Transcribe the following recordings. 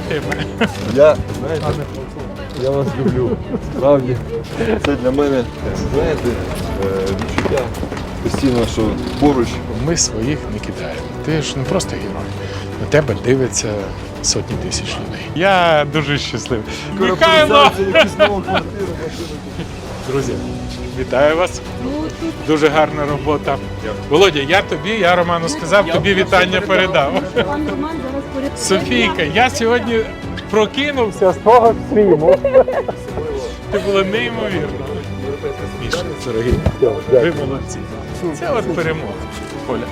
теми. Я, знаєте, я вас люблю. Справді. Це для мене, знаєте, е, відчуття постійно, що поруч. Ми своїх не кидаємо. Ти ж не просто герой. На тебе дивиться сотні тисяч людей. Я дуже щасливий. Михайло! Друзі, вітаю вас. Дуже гарна робота. Володя, я тобі, я Роману сказав, тобі вітання передав. Пан Роман зараз поряд. Софійка, я сьогодні прокинувся з того стріму. Ти було неймовірно. Міша, дорогі, ви молодці. Це от перемога. Коля.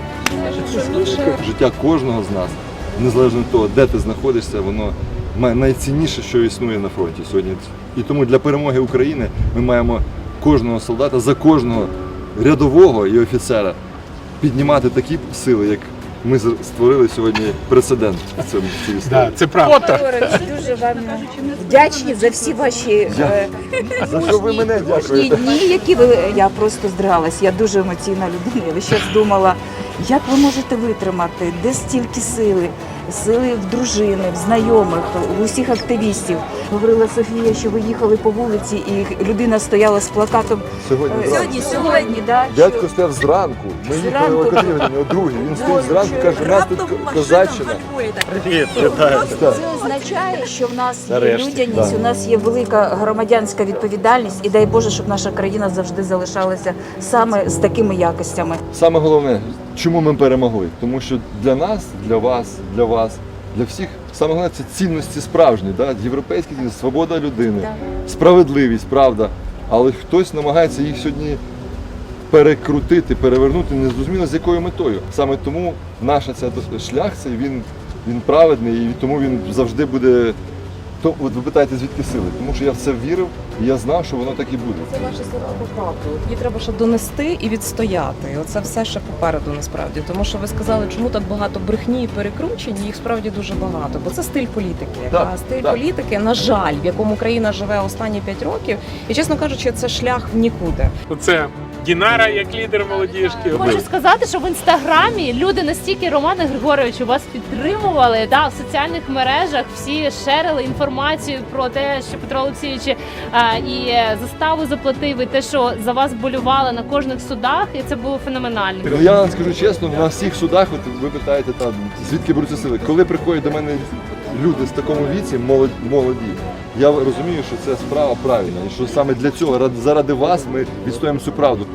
Життя кожного з нас, незалежно від того, де ти знаходишся, воно має найцінніше, що існує на фронті сьогодні. І тому для перемоги України ми маємо кожного солдата за кожного рядового і офіцера піднімати такі сили, як ми з- створили сьогодні прецедент в цьому в цій історії. Да, це правда. Дуже вам вдячні за всі ваші е, За що ви мене мужні дякуєте? дні, які ви я просто здралась. Я дуже емоційна людина. Я весь час думала, як ви можете витримати, де стільки сили, сили в дружини, в знайомих, в усіх активістів. Говорила Софія, що ви їхали по вулиці, і людина стояла з плакатом. Сьогодні е, зранку. Сьогодні, сьогодні, да, Дядько що- стояв зранку. Ми їхали Зранку. котрій годині, о другій. Він стоїть зранку, каже, у нас тут козаччина. Привіт, вітаю. Це означає, що в нас є Нарешті, людяність, да. у нас є велика громадянська відповідальність, і дай Боже, щоб наша країна завжди залишалася саме з такими якостями. Саме головне, чому ми перемогли? Тому що для нас, для вас, для вас, для всіх саме головне це цінності справжні, да? європейські цінності, свобода людини, справедливість, правда. Але хтось намагається їх сьогодні перекрутити, перевернути, не зрозуміло з якою метою. Саме тому наша ця шлях цей він, він праведний і тому він завжди буде. То от ви питаєте, звідки сили? Тому що я в це вірив і я знав, що воно так і буде. Це ваші слова по факту. Її треба ще донести і відстояти. І Оце все ще попереду насправді. Тому що ви сказали, чому так багато брехні і перекручень, їх справді дуже багато. Бо це стиль політики. Так, а стиль так. політики, на жаль, в якому країна живе останні п'ять років. І чесно кажучи, це шлях в нікуди. Оце Дінара як лідер молодіжки. Хочу сказати, що в інстаграмі люди настільки Романа Григоровичу вас підтримували. Да, в соціальних мережах всі шерили інформацію про те, що Петро Олексійович е, і заставу заплатив, і те, що за вас болювали на кожних судах, і це було феноменально. Ну я вам скажу чесно, на всіх судах, от ви питаєте там, звідки беруться сили. Коли приходять до мене люди з такому віці, молоді, я розумію, що це справа правильна, і що саме для цього, ради- заради вас, ми відстоїмо цю правду.